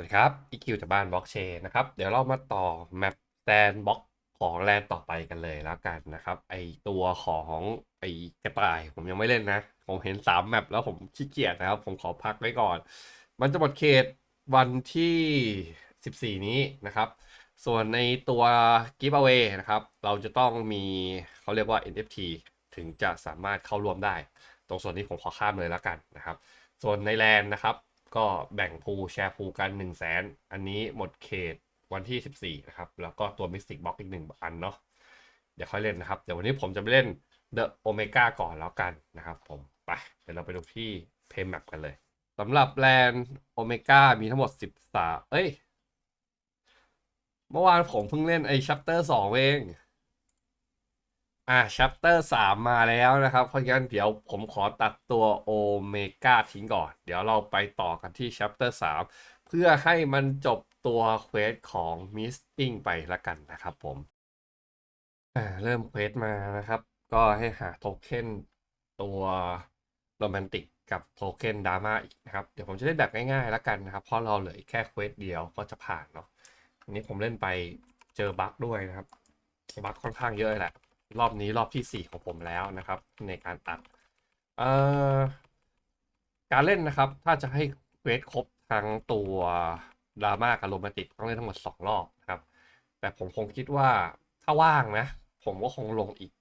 วัสดีครับอีคิวจากบ้านบล็อกเชนนะครับ เดี๋ยวเรามาต่อแมปแซนบ็อกของแลนต่อไปกันเลยแล้วกันนะครับ ไอตัวของไอกระต่ายผมยังไม่เล่นนะ ผมเห็นสามแมปแล้วผมขี้เกียจนะครับ ผมขอพักไว้ก่อน มันจะหมดเขตวันที่ 14 นี้นะครับ ส่วนในตัว giveaway นะครับ เราจะต้องมีเขาเรียกว่า NFT ถึงจะสามารถเข้าร่วมได้ ตรงส่วนนี้ผมขอข้ามเลยแล้วกันนะครับ ส่วนในแลนนะครับ ก็แบ่งพูแชร์พูกัน1 0 0 0 0แสนอันนี้หมดเขตวันที่ 14 นะครับ แล้วก็ตัว Mystic Box อีกหนึ่งอันเนาะเดี๋ยวค่อยเล่นนะครับ เดี๋ยววันนี้ผมจะไปเล่น The Omega ก่อนแล้วกันนะครับผมไปเดี๋ยวเราไปดูที่ p a y Map กันเลยสำหรับแลนโอเมก้ามีทั้งหมด 13 เอ้ย เมื่อวานผมเพิ่งเล่นไอ้ Chapter 2เองอ่า Chapter 3มาแล้วนะครับ เพราะงั้นเดี๋ยวผมขอตัดตัวโอเมก้าทิ้งก่อน เดี๋ยวเราไปต่อกันที่ Chapter 3เพื่อให้มันจบตัวเควสของ Missing ไปละกันนะครับผมอ่าเริ่มเควสมานะครับ ก็ให้หาโทเค็นตัวโรแมนติกกับโทเค็นดราม่าอีกนะครับ เดี๋ยวผมจะเล่นแบบง่ายๆล้วกันนะครับ เพราะเราเหลือแค่เควสเดียวก็จะผ่านเนาะอันนี้ผมเล่นไปเจอบั๊กด้วยนะครับบั๊กค่อนข้างเยอะแหละ รอบนี้รอบที่ 4 ของผมแล้วนะครับ ในการตัดการเล่นนะครับ ถ้าจะให้เควสครบทั้งตัวดราม่ากับโรแมนติกต้องเล่นทั้งหมด 2 รอบนะครับ แต่ผมคงคิดว่าถ้าว่างนะ ผมก็คงลงอีก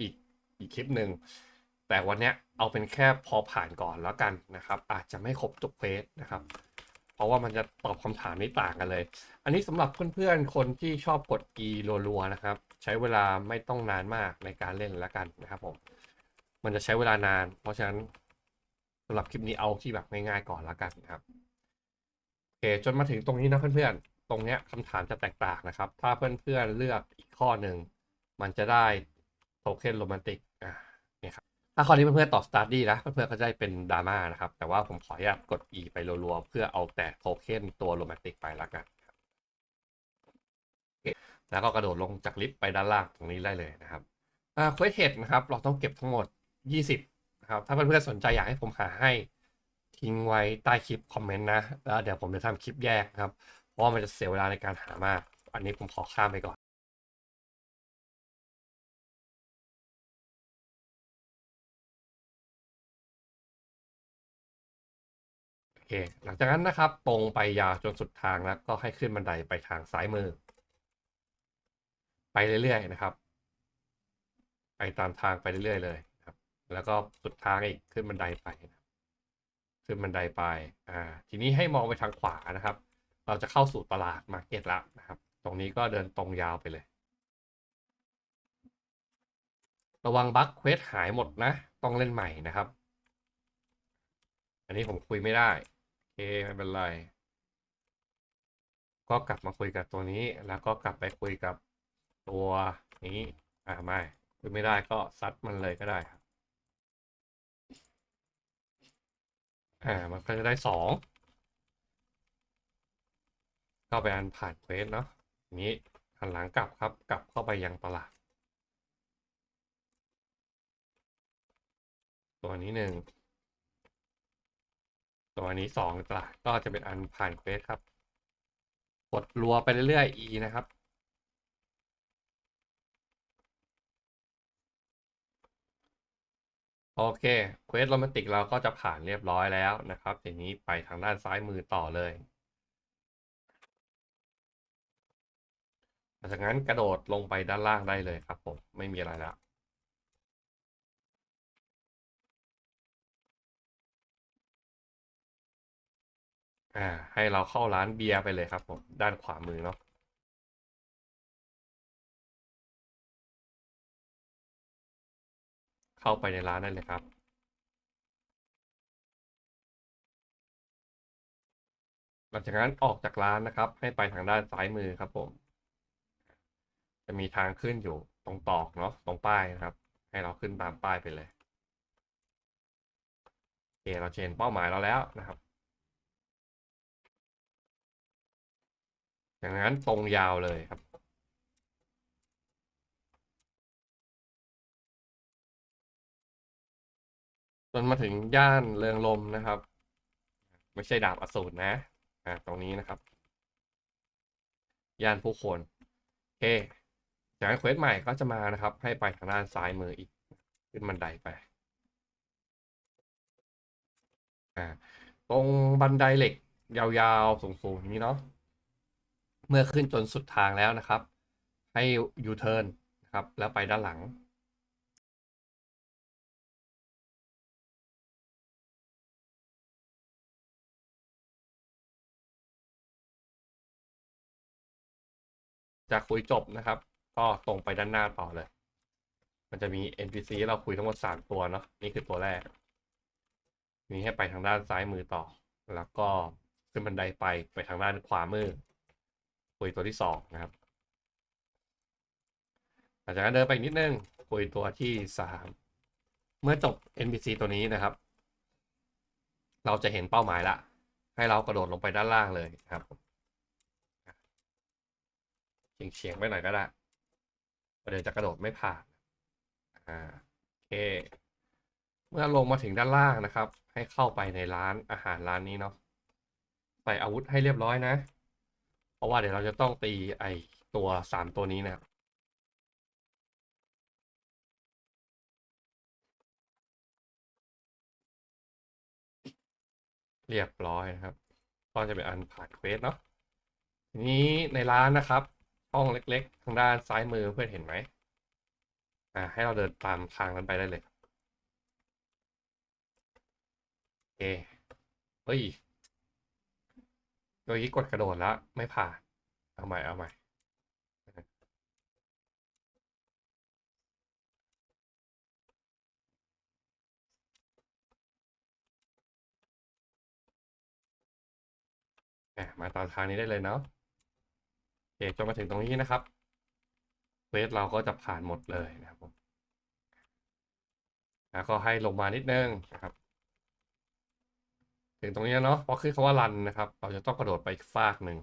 อีกอีกคลิปหนึ่งแต่วันเนี้ยเอาเป็นแค่พอผ่านก่อนแล้วกันนะครับ อาจจะไม่ครบทุกเควสนะครับ เพราะว่ามันจะตอบคำถามไม่ต่างกันเลย อันนี้สำหรับเพื่อนๆคนที่ชอบกด E รัวๆนะครับ ใช้เวลาไม่ต้องนานมากในการเล่นแล้วกันนะครับผม มันจะใช้เวลานาน เพราะฉะนั้นสำหรับคลิปนี้เอาที่แบบง่ายๆก่อนแล้วกันนะครับโอเคจนมาถึงตรงนี้นะเพื่อนๆ ตรงเนี้ยคำถามจะแตกต่างนะครับ ถ้าเพื่อนๆเลือกอีกข้อหนึ่งมันจะได้โทเค็นโรแมนติกอ่าเนี่ยครับถ้าข้อนี้เพื่อนๆตอบสตาร์ดี้นะเพื่อนๆก็จะได้เป็นดราม่านะครับ แต่ว่าผมขออนุญาตกด E ไปรัวๆเพื่อเอาแต่โทเค็นตัวโรแมนติกไปแล้วกัน แล้วก็กระโดดลงจากลิฟต์ไปด้านล่างตรงนี้ได้เลยนะครับเควสเฮดนะครับเราต้องเก็บทั้งหมด 20นะครับถ้าเพื่อนๆสนใจอยากให้ผมหาให้ทิ้งไว้ใต้คลิปคอมเมนต์นะแล้วเดี๋ยวผมจะทำคลิปแยกครับเพราะมันจะเสียเวลาในการหามาก อันนี้ผมขอข้ามไปก่อนโอเคหลังจากนั้นนะครับตรงไปยาวจนสุดทางแล้วก็ให้ขึ้นบันไดไปทางซ้ายมือ ไปเรื่อยๆนะครับ ไปตามทางไปเรื่อยๆเลยครับ แล้วก็สุดทางอีกขึ้นบันไดไปนะขึ้นบันไดไปอ่าทีนี้ให้มองไปทางขวานะครับ เราจะเข้าสู่ตลาดมาร์เก็ตละนะครับ ตรงนี้ก็เดินตรงยาวไปเลย ระวังบั๊กเควสหายหมดนะ ต้องเล่นใหม่นะครับ อันนี้ผมคุยไม่ได้โอเคไม่เป็นไรก็กลับมาคุยกับตัวนี้แล้วก็กลับไปคุยกับ ตัวนี้อ่าไม่คุยไม่ได้ก็ซัดมันเลยก็ได้ครับ อ่า มันก็จะได้สองก็ไปอันผ่านเควสเนาะนี้หันหลังกลับครับ กลับเข้าไปยังตลาด ตัวนี้หนึ่งตัวนี้สองตลาดก็จะเป็นอันผ่านเควสครับกดรัวไปเรื่อยๆ E นะครับ โอเคเควสโรแมนติกเราก็จะผ่านเรียบร้อยแล้วนะครับทีนี้ไปทางด้านซ้ายมือต่อเลยจากนั้นกระโดดลงไปด้านล่างได้เลยครับผม ไม่มีอะไรแล้วอ่าให้เราเข้าร้านเบียร์ไปเลยครับผม ด้านขวามือเนาะ เข้าไปในร้านได้เลยครับ หลังจากนั้นออกจากร้านนะครับ ให้ไปทางด้านซ้ายมือครับผม จะมีทางขึ้นอยู่ตรงตอกเนาะตรงป้ายนะครับ ให้เราขึ้นตามป้ายไปเลยโอเคเราเชนเป้าหมายเราแล้วนะครับอย่างนั้นตรงยาวเลยครับ จนมาถึงย่านเรืองลมนะครับ ไม่ใช่ดาบอสูรนะอ่าตรงนี้นะครับ ย่านผู้คนโอเคจากเควสใหม่ก็จะมานะครับ ให้ไปทางด้านซ้ายมืออีก ขึ้นบันไดไปอ่าตรงบันไดเหล็กยาวๆสูงๆอย่างนี้เนาะเมื่อขึ้นจนสุดทางแล้วนะครับ ให้ยูเทิร์นนะครับ แล้วไปด้านหลัง จะคุยจบนะครับ ก็ตรงไปด้านหน้าต่อเลย มันจะมี NPC เราคุยทั้งหมดสามตัวเนาะนี่คือตัวแรกมีให้ไปทางด้านซ้ายมือต่อ แล้วก็ขึ้นบันไดไปไปทางด้านขวามือ คุยตัวที่สองนะครับหลังจากนั้นเดินไปนิดนึงคุยตัวที่สามเมื่อจบ NPC ตัวนี้นะครับ เราจะเห็นเป้าหมายละ ให้เรากระโดดลงไปด้านล่างเลยครับ เฉียงเฉียงๆไปหน่อยก็ได้เดี๋ยวจะกระโดดไม่ผ่านอ่าโอเค เมื่อลงมาถึงด้านล่างนะครับ ให้เข้าไปในร้านอาหารร้านนี้เนาะใส่อาวุธให้เรียบร้อยนะ เพราะว่าเดี๋ยวเราจะต้องตีไอตัวสามตัวนี้นะครับเรียบร้อยนะครับ ก็จะเป็นอันผ่านเควสเนาะทีนี้ในร้านนะครับ ห้องเล็กๆ ทางด้านซ้ายมือเพื่อนเห็นไหมอ่าให้เราเดินตามทางนั้นไปได้เลยโอเคเฮ้ยโดยที่กดกระโดดแล้วไม่ผ่านเอาใหม่เอาใหม่มาตามทางนี้ได้เลยเนาะ อเคจนมาถึงตรงนี้นะครับเควสเราก็จะผ่านหมดเลยนะครับผมแล้วก็ให้ลงมานิดนึงนะครับ ถึงตรงนี้เนาะพอขึ้นคำว่ารันนะครับ เราจะต้องกระโดดไปฟากหนึ่ง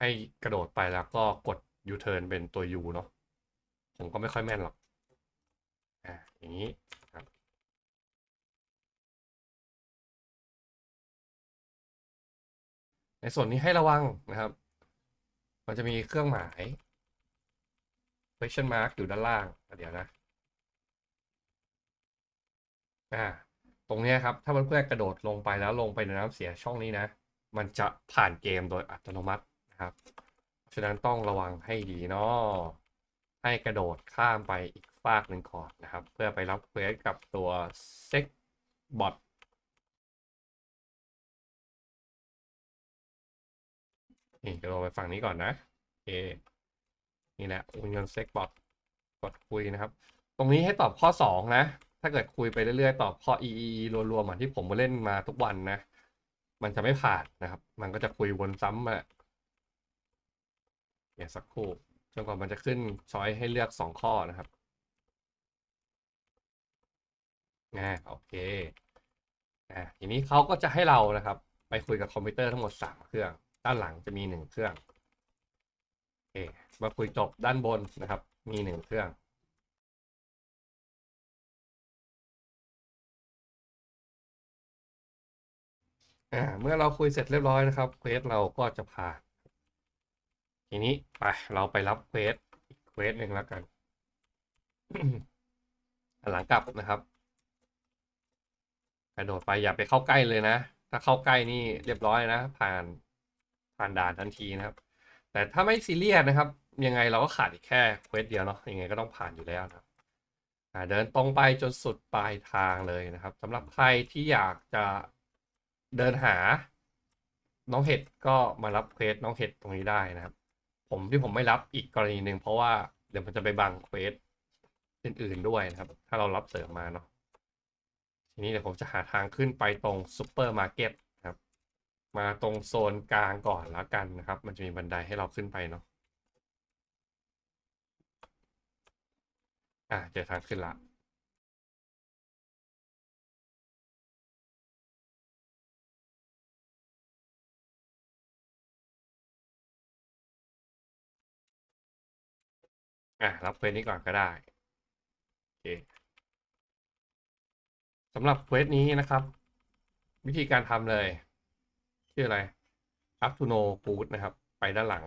ให้กระโดดไปแล้วก็กด U-turn เป็นตัว U เนาะผมก็ไม่ค่อยแม่นหรอกอ่าอย่างนี้ครับในส่วนนี้ให้ระวังนะครับ มันจะมีเครื่องหมาย question mark อยู่ด้านล่าง เดี๋ยวนะ อ่า ตรงนี้ครับ ถ้าเพื่อนๆกระโดดลงไปแล้วลงไปในน้ำเสียช่องนี้นะ มันจะผ่านเกมโดยอัตโนมัตินะครับ ฉะนั้นต้องระวังให้ดีเนาะให้กระโดดข้ามไปอีกฟากหนึ่งก่อนนะครับ เพื่อไปรับเควสกับตัวเซ็กบอท นี่กระโดดไปฝั่งนี้ก่อนนะโอนี่แหละอุนยนเซ็กบอทกดคุยนะครับ ตรงนี้ให้ตอบข้อ 2 นะ ถ้าเกิดคุยไปเรื่อยๆ ตอบข้อ e e e รวมๆเหมือนที่ผมมาเล่นมาทุกวันนะ มันจะไม่ผ่านนะครับ มันก็จะคุยวนซ้ำมาเดี๋ยวสักครู่จนกว่ามันจะขึ้นช้อยให้เลือก 2 ข้อนะครับอ่าโอเคอ่าทีนี้เขาก็จะให้เรานะครับ ไปคุยกับคอมพิวเตอร์ทั้งหมด 3 เครื่อง ด้านหลังจะมี1เครื่องโอเคมาคุยจบด้านบนนะครับ มี1เครื่องอ่าเมื่อเราคุยเสร็จเรียบร้อยนะครับเควสเราก็จะผ่านทีนี้ไปเราไปรับเควสอีกเควสหนึ่งแล้วกัน หลังกลับนะครับกระโดดไปอย่าไปเข้าใกล้เลยนะ ถ้าเข้าใกล้นี่เรียบร้อยนะ ผ่าน ผ่านด่านทันทีนะครับ แต่ถ้าไม่ซีเรียสนะครับ ยังไงเราก็ขาดอีกแค่เควสเดียวเนาะยังไงก็ต้องผ่านอยู่แล้วนะครับเดินตรงไปจนสุดปลายทางเลยนะครับสำหรับใครที่อยากจะเดินหา น้องเห็ดก็มารับเควสน้องเห็ดตรงนี้ได้นะครับ ผมที่ผมไม่รับอีกกรณีหนึ่งเพราะว่าเดี๋ยวมันจะไปบังเควสอื่นๆด้วยนะครับ ถ้าเรารับเสริมมาเนาะทีนี้เดี๋ยวผมจะหาทางขึ้นไปตรงซูเปอร์มาร์เก็ต มาตรงโซนกลางก่อนแล้วกันนะครับ มันจะมีบันไดให้เราขึ้นไปเนาะอ่าเจอทางขึ้นละอะรับเควสนี้ก่อนก็ได้โอเคสำหรับเควสนี้นะครับ วิธีการทำเลย ชื่ออะไร up to no boot นะครับ ไปด้านหลัง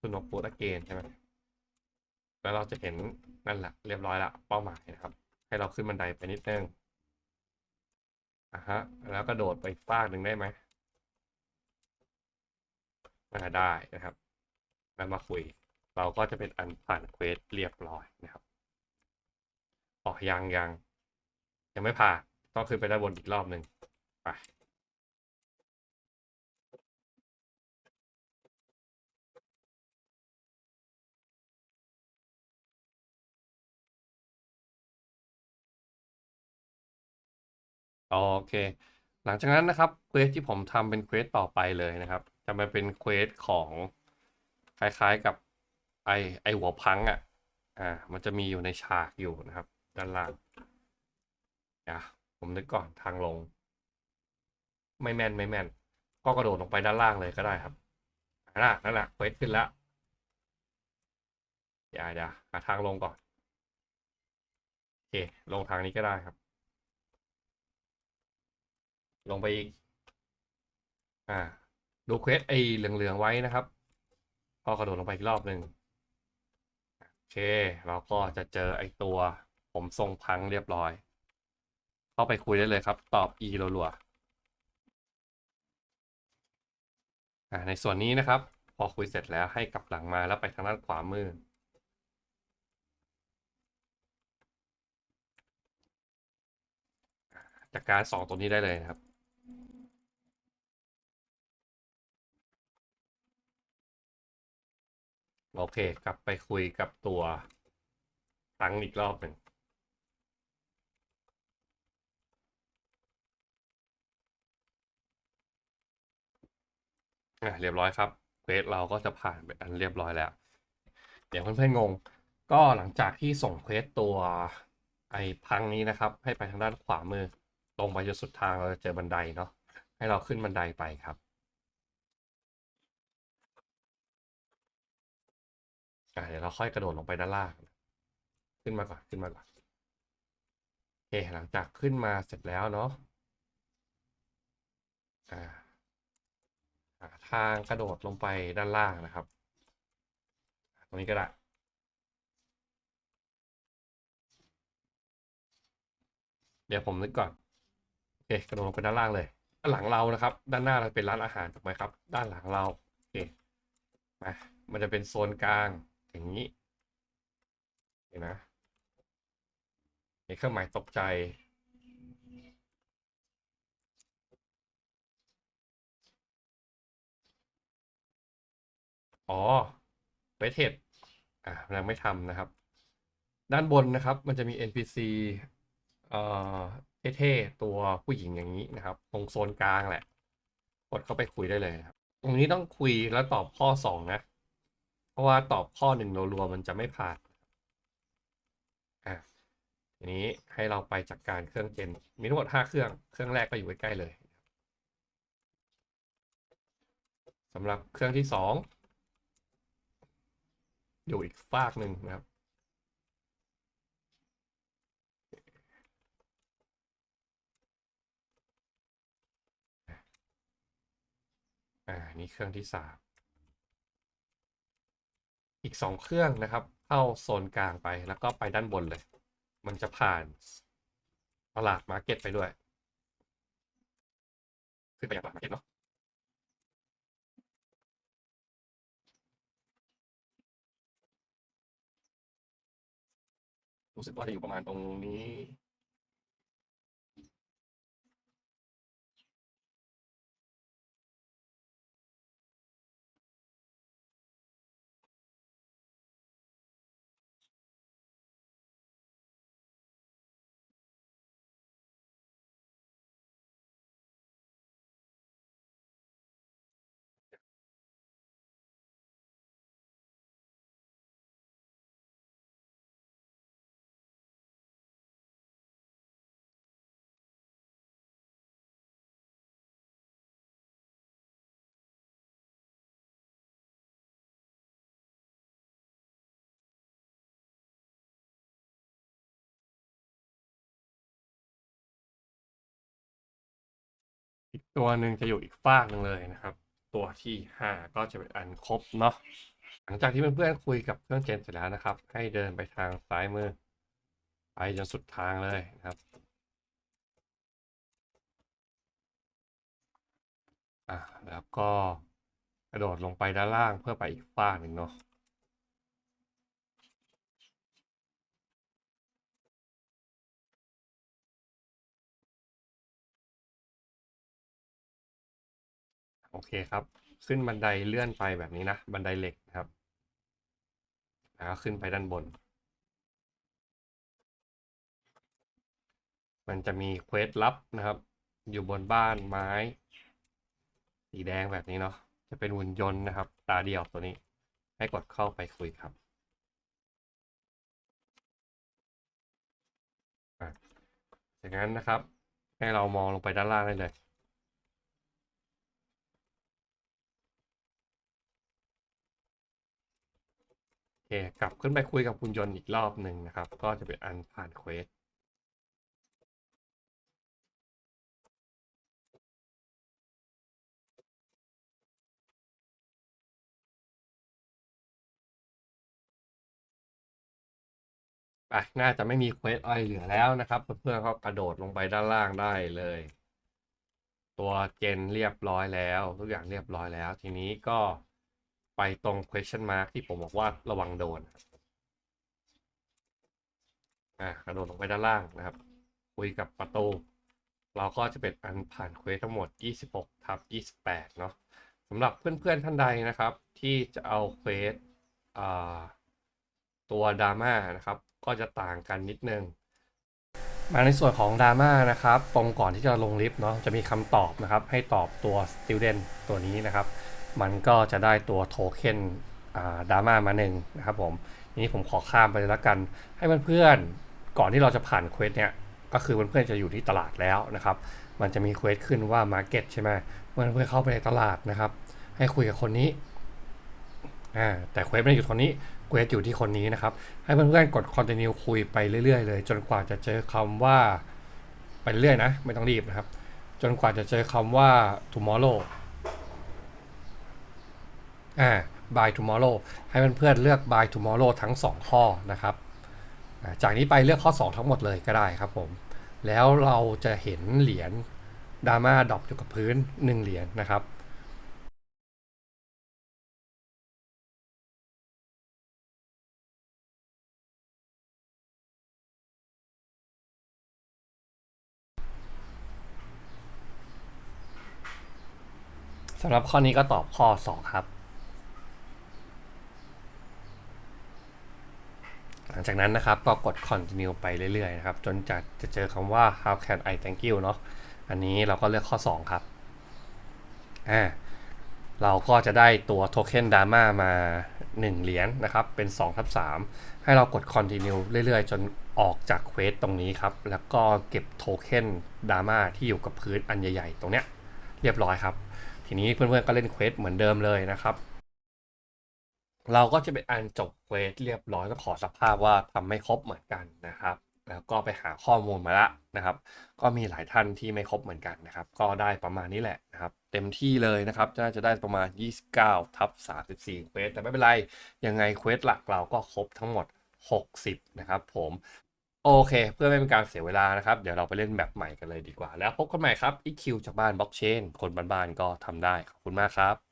to no boot again ใช่ไหมแล้วเราจะเห็นนั่นแหละเรียบร้อยละเป้าหมายนะครับ ให้เราขึ้นบันไดไปนิดนึงอะฮะ แล้วก็โดดไปฟากหนึ่งได้ไหมมาได้นะครับ แล้วมาคุย เราก็จะเป็นอันผ่านเควสเรียบร้อยนะครับอ๋อยังยังยังไม่ผ่านต้องขึ้นไปด้านบนอีกรอบหนึ่งไป โอเค หลังจากนั้นนะครับเควสที่ผมทำเป็นเควสต่อไปเลยนะครับ จะมาเป็นเควสของคล้ายๆกับไอไอหัวพังอะ อ่า มันจะมีอยู่ในฉากอยู่นะครับ ด้านล่างอะผมนึกก่อนทางลง ไม่แม่นไม่แม่น ก็กระโดดลงไปด้านล่างเลยก็ได้ครับนั่นแหละนั่นแหละเควสขึ้นแล้วอย่าอย่าหาทางลงก่อนโอเคลงทางนี้ก็ได้ครับ ลงไปอีก อ่า ดูเควสไอ้เหลืองๆไว้นะครับ พอกระโดดลงไปอีกรอบหนึ่งโอเค เราก็จะเจอไอ้ตัว ผมทรงพังเรียบร้อย เข้าไปคุยได้เลยครับ ตอบ e รัวๆอ่าในส่วนนี้นะครับ พอคุยเสร็จแล้วให้กลับหลังมาแล้วไปทางด้านขวามือจากการสองตัวนี้ได้เลยนะครับ โอเค กลับไปคุยกับตัวตังอีกรอบหนึ่งอะเรียบร้อยครับเควสเราก็จะผ่านไปอันเรียบร้อยแล้ว เดี๋ยวเพื่อนๆงง ก็หลังจากที่ส่งเควสตัวไอ้พังนี้นะครับ ให้ไปทางด้านขวามือ ตรงไปจนสุดทางเราจะเจอบันไดเนาะให้เราขึ้นบันไดไปครับ อะเดี๋ยวเราค่อยกระโดดลงไปด้านล่าง ขึ้นมาก่อนขึ้นมาก่อนโอเคหลังจากขึ้นมาเสร็จแล้วเนาะอ่าหาทางกระโดดลงไปด้านล่างนะครับ ตรงนี้ก็ได้เดี๋ยวผมนึกก่อนโอเคกระโดดลงไปด้านล่างเลย ด้านหลังเรานะครับ ด้านหน้าเราเป็นร้านอาหารถูกไหมครับ ด้านหลังเราโอเคมามันจะเป็นโซนกลาง อย่างนี้เห็นนะมีเครื่องหมายตกใจ อ๋อเวทเทดอ่ายังไม่ทำนะครับ ด้านบนนะครับ มันจะมี NPC เอ่อเท่ๆตัวผู้หญิงอย่างนี้นะครับ ตรงโซนกลางแหละ กดเข้าไปคุยได้เลยครับ ตรงนี้ต้องคุยแล้วตอบข้อสองนะ ราะว่าตอบข้อหนึ่งรัวๆมันจะไม่ผ่านอะทีนี้ให้เราไปจัดกการเครื่องเจนมีทั้งหมดห้าเครื่อง เครื่องแรกก็อยู่ใกล้ๆเลยสำหรับเครื่องที่สองอยู่อีกฟากหนึ่งนะครับอ่านี่เครื่องที่สาม อีกสองเครื่องนะครับ เข้าโซนกลางไปแล้วก็ไปด้านบนเลย มันจะผ่านตลาดมาร์เก็ตไปด้วยขึ้นไปยังตลาดมาร์เก็ตเนาะรู้สึกว่าจะอยู่ประมาณตรงนี้ ตัวหนึ่งจะอยู่อีกฟากหนึ่งเลยนะครับ ตัวที่ห้าก็จะเป็นอันครบเนาะหลังจากที่เพื่อนๆคุยกับเครื่องเจนเสร็จแล้วนะครับ ให้เดินไปทางซ้ายมือ ไปจนสุดทางเลยนะครับอะแล้วก็กระโดดลงไปด้านล่างเพื่อไปอีกฝ้ากหนึ่งเนาะ เคครับ ขึ้นบันไดเลื่อนไปแบบนี้นะ บันไดเหล็กนะครับ แล้วก็ขึ้นไปด้านบน มันจะมีเควสลับนะครับ อยู่บนบ้านไม้ สีแดงแบบนี้เนาะ จะเป็นหุ่นยนต์นะครับ ตาเดียวตัวนี้ ให้กดเข้าไปคุยครับจากนั้นนะครับ ให้เรามองลงไปด้านล่างได้เลย โอเคกลับขึ้นไปคุยกับคุณยนต์อีกรอบหนึ่งนะครับ ก็จะเป็นอันผ่านเควสไปน่าจะไม่มีเควสอะไรเหลือแล้วนะครับเพื่อนๆก็กระโดดลงไปด้านล่างได้เลย ตัวเจนเรียบร้อยแล้ว ทุกอย่างเรียบร้อยแล้ว ทีนี้ก็ ไปตรง question mark ที่ผมบอกว่าระวังโดนอ่ากระโดดลงไปด้านล่างนะครับ คุยกับประตู เราก็จะเป็นอันผ่านเควสทั้งหมด 26ทับ28 เนาะสำหรับเพื่อนๆท่านใดนะครับ ที่จะเอาเควสตัวดราม่านะครับ ก็จะต่างกันนิดนึงมาในส่วนของดราม่านะครับ ตรงก่อนที่จะลงลิฟต์เนาะจะมีคำตอบนะครับ ให้ตอบตัว student ตัวนี้นะครับ มันก็จะได้ตัวโทเค็นดราม่ามาหนึ่งนะครับผมนี้ผมขอข้ามไปเลยละกัน ให้เพื่อนๆก่อนที่เราจะผ่านเควสเนี่ยก็คือเพื่อนๆจะอยู่ที่ตลาดแล้วนะครับ มันจะมีเควสขึ้นว่า Market ใช่ไหมเพื่อนเพื่อนเข้าไปในตลาดนะครับ ให้คุยกับคนนี้อ่าแต่เควสไม่ได้อยู่ตรงนี้เควสอยู่ที่คนนี้นะครับ ให้เพื่อนๆกด continue คุยไปเรื่อยๆ เลย จนกว่าจะเจอคำว่าไปเรื่อยนะ ไม่ต้องรีบนะครับ จนกว่าจะเจอคำว่า tomorrow อ่า by tomorrow ให้เพื่อนๆเลือก by tomorrow ทั้ง 2 ข้อนะครับ จากนี้ไปเลือกข้อ 2 ทั้งหมดเลยก็ได้ครับผม แล้วเราจะเห็นเหรียญดราม่าดรอปอยู่กับพื้น 1 เหรียญนะครับสำหรับข้อนี้ก็ตอบข้อ 2 ครับ ลังจากนั้นนะครับก็กด continue ไปเรื่อยๆนะครับ จนจะจะเจอคำว่า how can I thank you เนาะอันนี้เราก็เลือกข้อ 2 ครับอ่าเราก็จะได้ตัวโทเค็นดาม่ามา 1 เหรียญนะครับ เป็น2ทับ3ให้เรากด continue เรื่อยๆ จนออกจากเควสตรงนี้ครับ แล้วก็เก็บโทเค็นดาม่าที่อยู่กับพื้นอันใหญ่ๆ ตรงเนี้ยเรียบร้อยครับ ทีนี้เพื่อนๆก็เล่นเควสเหมือนเดิมเลยนะครับ เราก็จะเป็นอันจบเควสเรียบร้อยก็ขอสภาพว่าทำไม่ครบเหมือนกันนะครับ แล้วก็ไปหาข้อมูลมาละนะครับ ก็มีหลายท่านที่ไม่ครบเหมือนกันนะครับ ก็ได้ประมาณนี้แหละนะครับ เต็มที่เลยนะครับน่าจะได้ประมาณ 29ทับ34เควสแต่ไม่เป็นไร ยังไงเควสหลักเราก็ครบทั้งหมด 60 นะครับผมโอเค เพื่อไม่เป็นการเสียเวลานะครับ เดี๋ยวเราไปเล่นแบบใหม่กันเลยดีกว่า แล้วพบกันใหม่ครับ EQ จากบ้านบล็อกเชนคนบ้านๆก็ทำได้ ขอบคุณมากครับ